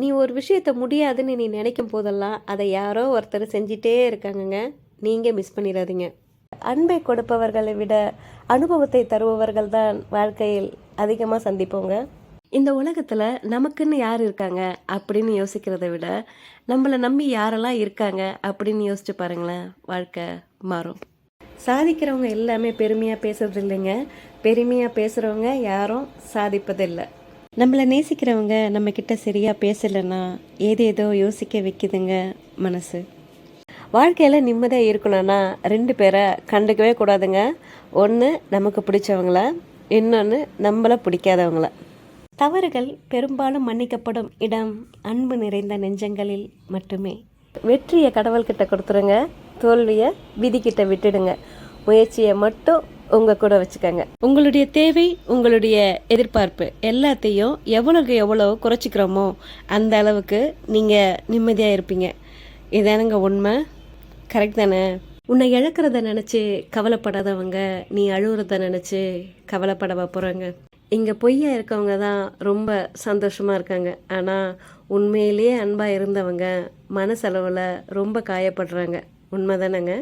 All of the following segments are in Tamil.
நீ ஒரு விஷயத்த முடியாதுன்னு நீ நினைக்கும் போதெல்லாம் அதை யாரோ ஒருத்தர் செஞ்சிட்டே இருக்காங்கங்க. நீங்கள் மிஸ் பண்ணிடாதீங்க அன்பை கொடுப்பவர்களை விட அனுபவத்தை தருபவர்கள் தான் வாழ்க்கையில் அதிகமாக சந்திப்போங்க. இந்த உலகத்தில் நமக்குன்னு யார் இருக்காங்க அப்படின்னு யோசிக்கிறத விட நம்மளை நம்பி யாரெல்லாம் இருக்காங்க அப்படின்னு யோசிச்சு பாருங்களேன் வாழ்க்கை மாறும். சாதிக்கிறவங்க எல்லாமே பெருமையாக பேசுறது இல்லைங்க. பெருமையாக பேசுகிறவங்க யாரும் சாதிப்பதில்லை. நம்மளை நேசிக்கிறவங்க நம்மக்கிட்ட சரியாக பேசலைன்னா ஏதேதோ யோசிக்க வைக்குதுங்க மனசு. வாழ்க்கையில் நிம்மதியாக இருக்கணும்னா ரெண்டு பேரை கண்டுக்கவே கூடாதுங்க. ஒன்று நமக்கு பிடிச்சவங்கள. இன்னொன்று நம்மளை பிடிக்காதவங்கள. தவறுகள் பெரும்பாலும் மன்னிக்கப்படும் இடம் அன்பு நிறைந்த நெஞ்சங்களில் மட்டுமே. வெற்றியை கடவுள்கிட்ட கொடுத்துருங்க. தோல்வியை விதிக்கிட்ட விட்டுடுங்க. முயற்சியை மட்டும் உங்க கூட வச்சுக்கோங்க. உங்களுடைய தேவை உங்களுடைய எதிர்பார்ப்பு எல்லாத்தையும் எவ்வளோக்கு எவ்வளோ குறைச்சிக்கிறோமோ அந்த அளவுக்கு நீங்கள் நிம்மதியாக இருப்பீங்க. இதானுங்க உண்மை. கரெக்ட் தானே? உன்னை இழக்கிறத நினச்சி கவலைப்படாதவங்க நீ அழுகிறத நினச்சி கவலைப்படவா போகிறாங்க இங்கே பொய்யா இருக்கவங்க தான் ரொம்ப சந்தோஷமாக இருக்காங்க. ஆனால் உண்மையிலேயே அன்பாக இருந்தவங்க மனசளவில் ரொம்ப காயப்படுறாங்க. உண்மைதானங்க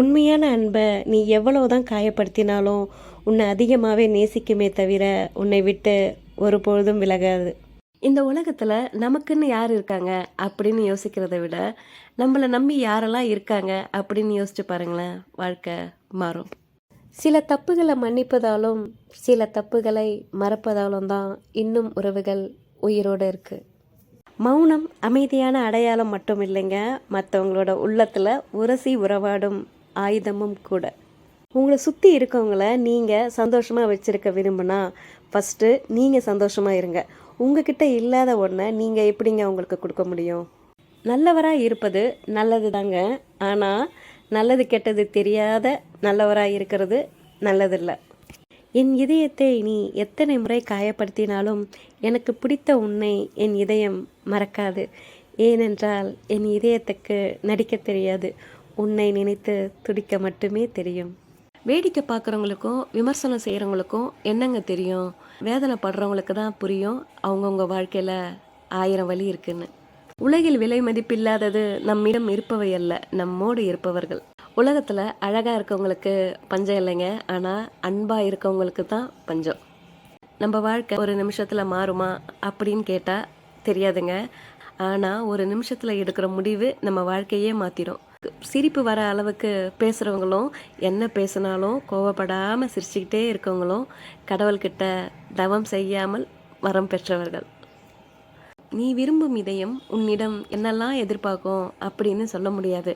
உண்மையான அன்பை நீ எவ்வளவுதான் காயப்படுத்தினாலும் உன்னை அதிகமாகவே நேசிக்குமே தவிர உன்னை விட்டு ஒரு பொழுதும் விலகாது. இந்த உலகத்தில் நமக்குன்னு யார் இருக்காங்க அப்படின்னு யோசிக்கிறத விட நம்மளை நம்பி யாரெல்லாம் இருக்காங்க அப்படின்னு யோசிச்சு பாருங்களேன் வாழ்க்கை மாறும். சில தப்புகளை மன்னிப்பதாலும் சில தப்புகளை மறப்பதாலும் தான் இன்னும் உறவுகள் உயிரோடு இருக்கு. மௌனம் அமைதியான அடையாளம் மட்டும் இல்லைங்க மற்றவங்களோட உள்ளத்தில் உரசி உறவாடும் ஆயுதமும் கூட. உங்களை சுற்றி இருக்கவங்கள நீங்கள் சந்தோஷமாக வச்சுருக்க விரும்புனா ஃபஸ்ட்டு நீங்கள் சந்தோஷமாக இருங்க. உங்ககிட்ட இல்லாத ஒன்றை நீங்கள் எப்படிங்க அவங்களுக்கு கொடுக்க முடியும்? நல்லவராக இருப்பது நல்லது தாங்க ஆனால் நல்லது கெட்டது தெரியாத நல்லவராக இருக்கிறது நல்லதில்லை. என் இதயத்தை நீ எத்தனை முறை காயப்படுத்தினாலும் எனக்கு பிடித்த உன்னை என் இதயம் மறக்காது. ஏனென்றால் என் இதயத்துக்கு நடிக்க தெரியாது. உன்னை நினைத்து துடிக்க மட்டுமே தெரியும். வேடிக்கை பார்க்குறவங்களுக்கும் விமர்சனம் செய்கிறவங்களுக்கும் என்னங்க தெரியும்? வேதனை படுறவங்களுக்கு தான் புரியும் அவங்கவுங்க வாழ்க்கையில் ஆயிரம் வழி இருக்குன்னு. உலகில் விலை மதிப்பில்லாதது நம்மிடம் இருப்பவை அல்ல நம்மோடு இருப்பவர்கள். உலகத்தில் அழகாக இருக்கவங்களுக்கு பஞ்சம் இல்லைங்க ஆனால் அன்பாக இருக்கவங்களுக்கு தான் பஞ்சம். நம்ம வாழ்க்கை ஒரு நிமிஷத்தில் மாறுமா அப்படின்னு கேட்டால் தெரியாதுங்க. ஆனால் ஒரு நிமிஷத்தில் எடுக்கிற முடிவு நம்ம வாழ்க்கையே மாற்றிடும் சிரிப்பு வர அளவுக்கு பேசுகிறவங்களும் என்ன பேசினாலும் கோவப்படாமல் சிரிச்சுக்கிட்டே இருக்கவங்களும் கடவுள்கிட்ட தவம் செய்யாமல் வரம் பெற்றவர்கள். நீ விரும்பும் இதயம் உன்னிடம் என்னெல்லாம் எதிர்பார்க்கும் அப்படின்னு சொல்ல முடியாது.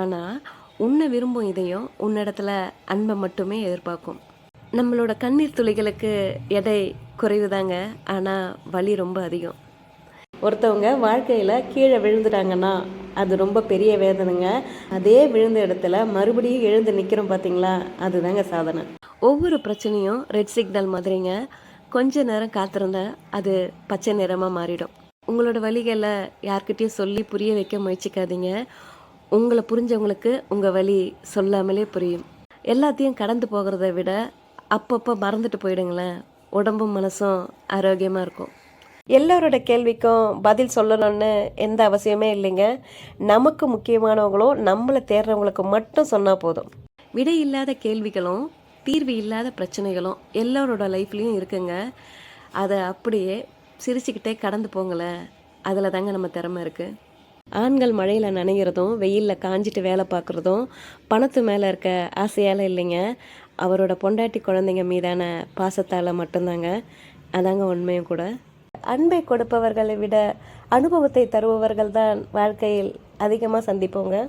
ஆனால் உன்னை விரும்பும் இதயம் உன்னிடத்துல அன்பை மட்டுமே எதிர்பார்க்கும். நம்மளோட கண்ணீர் துளிகளுக்கு எடை குறைவுதாங்க. ஆனால் வலி ரொம்ப அதிகம். ஒருத்தவங்க வாழ்க்கையில் கீழே விழுந்துட்டாங்கன்னா அது ரொம்ப பெரிய வேதனைங்க. அதே விழுந்த இடத்துல மறுபடியும் எழுந்து நிற்கிறோம் பார்த்தீங்களா அதுதாங்க சாதனை. ஒவ்வொரு பிரச்சனையும் ரெட் சிக்னல் மாதிரிங்க. கொஞ்ச நேரம் காத்திருந்தா அது பச்சை நிறமாக மாறிடும். உங்களோட வழிகளை யார்கிட்டையும் சொல்லி புரிய வைக்க முயற்சிக்காதீங்க. உங்களை புரிஞ்சவங்களுக்கு உங்கள் வழி சொல்லாமலே புரியும். எல்லாத்தையும் கடந்து போகிறத விட அப்பப்போ மறந்துட்டு போயிடுங்களேன். உடம்பும் மனசும் ஆரோக்கியமாக இருக்கும். எல்லாரோட கேள்விக்கும் பதில் சொல்லணும்னு எந்த அவசியமே இல்லைங்க. நமக்கு முக்கியமானவங்களும் நம்மளை தேடுறவங்களுக்கு மட்டும் சொன்னால் போதும். விடை இல்லாத கேள்விகளும் தீர்வு இல்லாத பிரச்சனைகளும் எல்லாரோட லைஃப்லேயும் இருக்குங்க. அதை அப்படியே சிரிச்சுக்கிட்டே கடந்து போங்களேன் அதில் தாங்க நம்ம திறமை இருக்குது ஆண்கள் மழையில் நனைகிறதும் வெயிலில் காஞ்சிட்டு வேலை பார்க்குறதும் பணத்து மேலே இருக்க ஆசையால் இல்லைங்க. அவரோட பொண்டாட்டி குழந்தைங்க மீதான பாசத்தால் மட்டும்தாங்க. அதாங்க உண்மையும் கூட. அன்பை கொடுப்பவர்களை விட அனுபவத்தை தருபவர்கள் தான் வாழ்க்கையில் அதிகமாக சந்திப்போங்க.